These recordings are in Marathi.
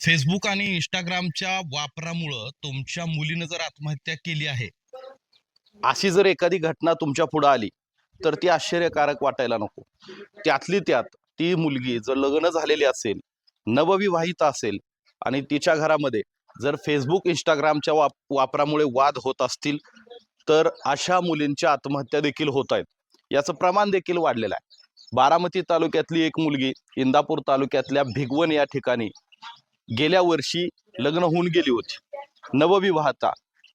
फेसबुक आणि इंस्टाग्रामच्या वापरामुळं तुमच्या मुलीनं जर आत्महत्या केली आहे अशी जर एखादी घटना तुमच्यापुढे आली तर ती आश्चर्यकारक वाटायला नको. त्यातली त्यात ती मुलगी जर लग्न झालेली असेल नवविवाहित असेल आणि तिच्या घरामध्ये जर फेसबुक इंस्टाग्रामच्या वाप वापरामुळे वाद होत असतील तर अशा मुलींच्या आत्महत्या देखील होत आहेत. याचं प्रमाण देखील वाढलेलं आहे. बारामती तालुक्यातली एक मुलगी इंदापूर तालुक्यातल्या भिगवण या ठिकाणी गेल्या वर्षी लग्न होऊन गेली होती. नवविवाहता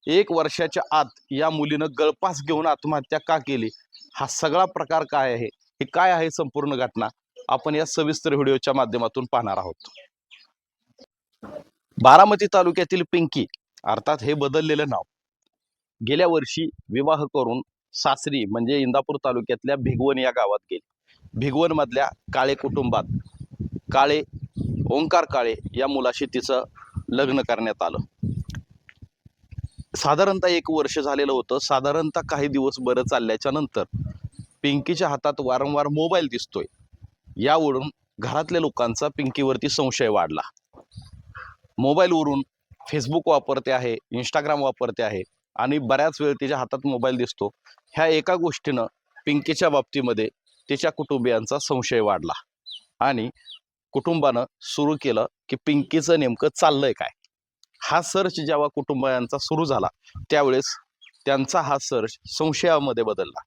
एक वर्षाच्या आत या मुलीनं गळपास घेऊन आत्महत्या का केली? हा सगळा प्रकार काय आहे? हे काय आहे संपूर्ण घटना? आपण या सविस्तर व्हिडिओच्या माध्यमातून पाहणार आहोत. बारामती तालुक्यातील पिंकी अर्थात हे बदललेलं नाव गेल्या वर्षी विवाह करून सासरी म्हणजे इंदापूर तालुक्यातल्या भिगवण या गावात गेली. भिगवण मधल्या काळे कुटुंबात काळे ओंकार काळे या मुलाशी तिचं लग्न करण्यात आलं. साधारणतः एक वर्ष झालेलं होतं. साधारणतः काही दिवस बरं चालल्याच्या नंतर पिंकीच्या हातात वारंवार मोबाईल दिसतोय. यावरून घरातल्या लोकांचा पिंकीवरती संशय वाढला. मोबाईलवरून फेसबुक वापरते आहे इंस्टाग्राम वापरते आहे आणि बऱ्याच वेळ तिच्या हातात मोबाईल दिसतो. ह्या एका गोष्टीनं पिंकीच्या बाबतीमध्ये तिच्या कुटुंबियांचा संशय वाढला आणि कुटुंबानं सुरू केलं की पिंकीचं नेमकं चाललंय काय? हा सर्च जेव्हा कुटुंबांचा सुरू झाला त्यावेळेस त्यांचा हा सर्च संशयामध्ये बदलला.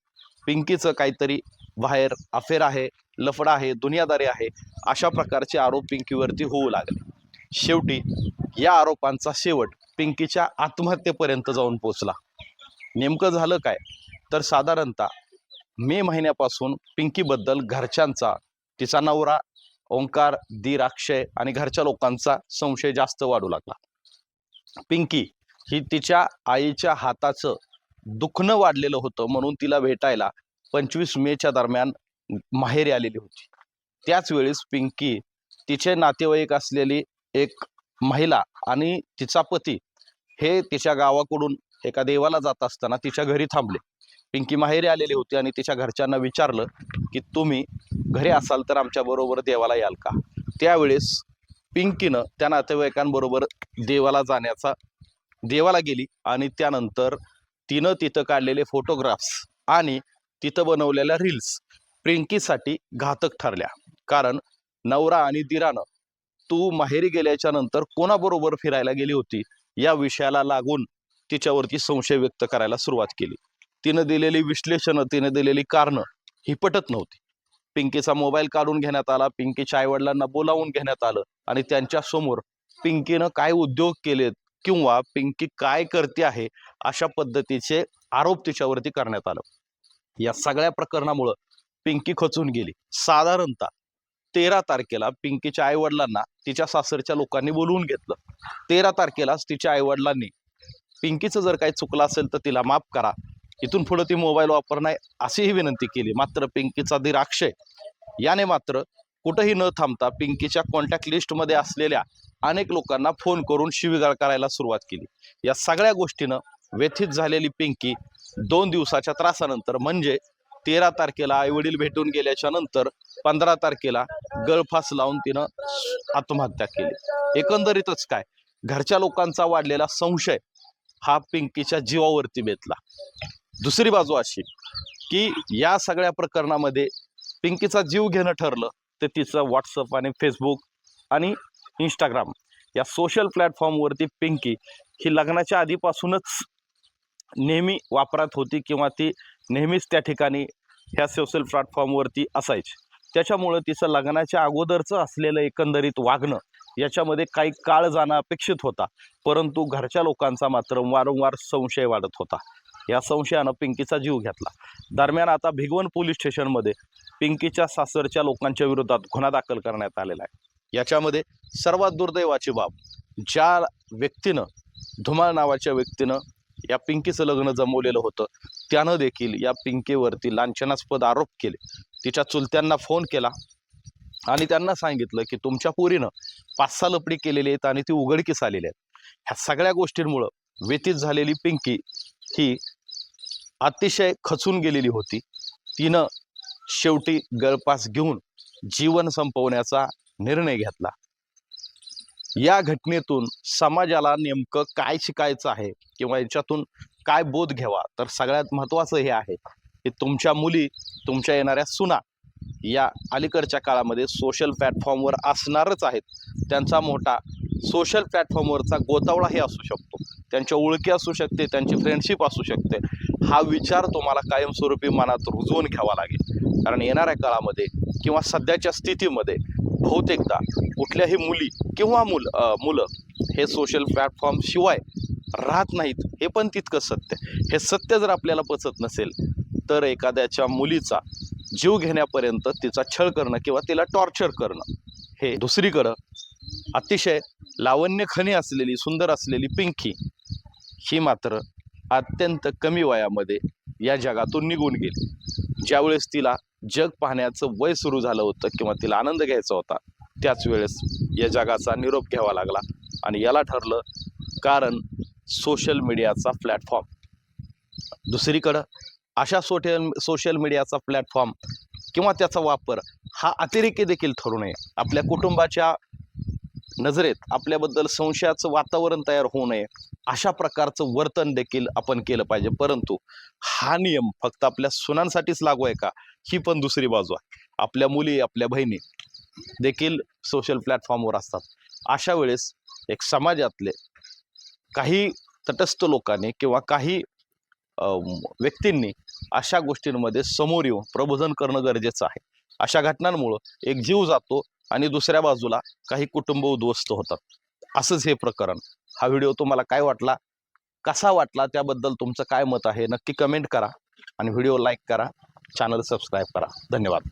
पिंकीचं काहीतरी बाहेर अफेअर आहे लफडा आहे दुनियादारी आहे अशा प्रकारचे आरोप पिंकीवरती होऊ लागले. शेवटी या आरोपांचा शेवट पिंकीच्या आत्महत्येपर्यंत जाऊन पोचला. नेमकं झालं काय? तर साधारणतः मे महिन्यापासून पिंकीबद्दल घरच्यांचा तिचा नवरा ओंकार दीर अक्षय आणि घरच्या लोकांचा संशय जास्त वाढू लागला. पिंकी ही तिच्या आईच्या हाताचं दुखणं वाढलेलं होतं म्हणून तिला भेटायला पंचवीस मेच्या दरम्यान माहेरी आलेली होती. त्याच वेळेस पिंकी तिचे नातेवाईक असलेली एक महिला आणि तिचा पती हे तिच्या गावाकडून एका देवाला जात असताना तिच्या घरी थांबले. पिंकी माहेरी आलेली होती आणि तिच्या घरच्यांना विचारलं की तुम्ही घरी असाल तर आमच्याबरोबर देवाला याल का? त्यावेळेस पिंकीनं त्या नातेवाईकांबरोबर देवाला जाण्याचा देवाला गेली आणि त्यानंतर तिनं तिथं काढलेले फोटोग्राफ्स आणि तिथं बनवलेल्या रील्स पिंकीसाठी घातक ठरल्या. कारण नवरा आणि दिरानं तू माहेरी गेल्याच्यानंतर कोणाबरोबर फिरायला गेली होती या विषयाला लागून तिच्यावरती संशय व्यक्त करायला सुरुवात केली. तिनं दिलेली विश्लेषणं तिनं दिलेली कारणं ही पटत नव्हती. पिंकीचा मोबाईल काढून घेण्यात आला पिंकीच्या आईवडिलांना बोलावून घेण्यात आलं आणि त्यांच्यासमोर पिंकीनं काय उद्योग केलेत किंवा पिंकी काय करते आहे अशा पद्धतीचे आरोप तिच्यावरती करण्यात आलं. या सगळ्या प्रकरणामुळं पिंकी खचून गेली. साधारणतः तेरा तारखेला पिंकीच्या आईवडिलांना तिच्या सासरच्या लोकांनी बोलवून घेतलं. तेरा तारखेलाच तिच्या आईवडिलांनी पिंकीचं जर काही चुकलं असेल तर तिला माफ करा. इथून पुढं ती मोबाईल वापरणार अशीही विनंती केली. मात्र पिंकीचा धीर अक्षय याने मात्र कुठंही न थांबता पिंकीच्या कॉन्टॅक्ट लिस्टमध्ये असलेल्या अनेक लोकांना फोन करून शिवीगाळ करायला सुरुवात केली. या सगळ्या गोष्टीनं व्यथित झालेली पिंकी दोन दिवसाच्या त्रासानंतर म्हणजे तेरा तारखेला आईवडील भेटून गेल्याच्यानंतर पंधरा तारखेला गळफास लावून तिनं आत्महत्या केली. एकंदरीतच काय घरच्या लोकांचा वाढलेला संशय हा पिंकीच्या जीवावरती बेतला. दुसरी बाजू अशी की या सगळ्या प्रकरणामध्ये पिंकीचा जीव घेणं ठरलं तर तिचं व्हॉट्सअप आणि फेसबुक आणि इंस्टाग्राम या सोशल प्लॅटफॉर्मवरती पिंकी ही लग्नाच्या आधीपासूनच नेहमी वापरात होती किंवा ती नेहमीच त्या ठिकाणी ह्या सोशल प्लॅटफॉर्मवरती असायची. त्याच्यामुळं तिचं लग्नाच्या अगोदरचं असलेलं एकंदरीत वागणं याच्यामध्ये काही काळ जाणं अपेक्षित होता. परंतु घरच्या लोकांचा मात्र वारंवार संशय वाढत होता. या संशयानं पिंकीचा जीव घेतला. दरम्यान आता भिगवण पोलीस स्टेशनमध्ये पिंकीच्या सासरच्या लोकांच्या विरोधात गुन्हा दाखल करण्यात आलेला आहे. याच्यामध्ये सर्वात दुर्दैवाची बाब ज्या व्यक्तीनं धुमाळ नावाच्या व्यक्तीनं या पिंकीचं लग्न जमवलेलं होतं त्यानं देखील या पिंकीवरती लांछनास्पद आरोप केले. तिच्या चुलत्यांना फोन केला आणि त्यांना सांगितलं की तुमच्या पोरीनं पाच सहा लपडी केलेली आहेत आणि ती उघडकीस आलेली आहेत. ह्या सगळ्या गोष्टींमुळं व्यतीत झालेली पिंकी ही अतिशय खचून गेलेली होती. तिनं शेवटी गळपास घेऊन जीवन संपवण्याचा निर्णय घेतला. या घटनेतून समाजाला नेमकं काय शिकायचं आहे किंवा याच्यातून काय बोध घ्यावा? तर सगळ्यात महत्त्वाचं हे आहे की तुमच्या मुली तुमच्या येणाऱ्या सुना या अलीकडच्या काळामध्ये सोशल प्लॅटफॉर्मवर असणारच आहेत. त्यांचा मोठा सोशल प्लॅटफॉर्मवरचा गोतावळाही असू शकतो. त्यांच्या ओळखी असू शकते त्यांची फ्रेंडशिप असू शकते. हा विचार तुम्हाला कायमस्वरूपी मनात रुजवून घ्यावा लागेल. कारण येणाऱ्या काळामध्ये किंवा सध्याच्या स्थितीमध्ये बहुतेकदा कुठल्याही मुली किंवा मुल मुलं हे सोशल प्लॅटफॉर्म शिवाय राहत नाहीत हे पण तितकं सत्य. हे सत्य जर आपल्याला पचत नसेल तर एखाद्याच्या मुलीचा जीव घेण्यापर्यंत तिचा छळ करणं किंवा तिला टॉर्चर करणं हे दुसरीकडं अतिशय लावण्यखनी असलेली सुंदर असलेली पिंकी ही मात्र अत्यंत कमी वयामध्ये या जगातून निघून गेली. ज्यावेळेस तिला जग पाहण्याचं वय सुरू झालं होतं किंवा तिला आनंद घ्यायचा होता त्याच वेळेस या जगाचा निरोप घ्यावा लागला. आणि याला ठरलं कारण सोशल मीडियाचा प्लॅटफॉर्म दुसरीकडं अशा सोशल सोशल मीडियाचा प्लॅटफॉर्म किंवा त्याचा वापर हा अतिरेकी देखील ठरू नये. आपल्या कुटुंबाच्या नजरेत आपल्याबद्दल संशयाचं वातावरण तयार होऊ नये अशा प्रकारचं वर्तन देखील आपण केलं पाहिजे. परंतु हा नियम फक्त आपल्या सुनांसाठीच लागू आहे का? ही पण दुसरी बाजू आहे. आपल्या मुली आपल्या बहिणी देखील सोशल प्लॅटफॉर्मवर असतात. अशा वेळेस एक समाजातले काही तटस्थ लोकांनी किंवा काही व्यक्तींनी अशा गोष्टींमध्ये समोर येऊन प्रबोधन करणं गरजेचं आहे. अशा घटनांमुळं एक जीव जातो आणि दुसऱ्या बाजूला काही कुटुंब उद्ध्वस्त होतात. असंच हे प्रकरण. हा व्हिडिओ तुम्हाला काय वाटला? कसा वाटला? त्याबद्दल तुमचं काय मत आहे? नक्की कमेंट करा आणि व्हिडिओ लाईक करा. चॅनल सबस्क्राईब करा. धन्यवाद.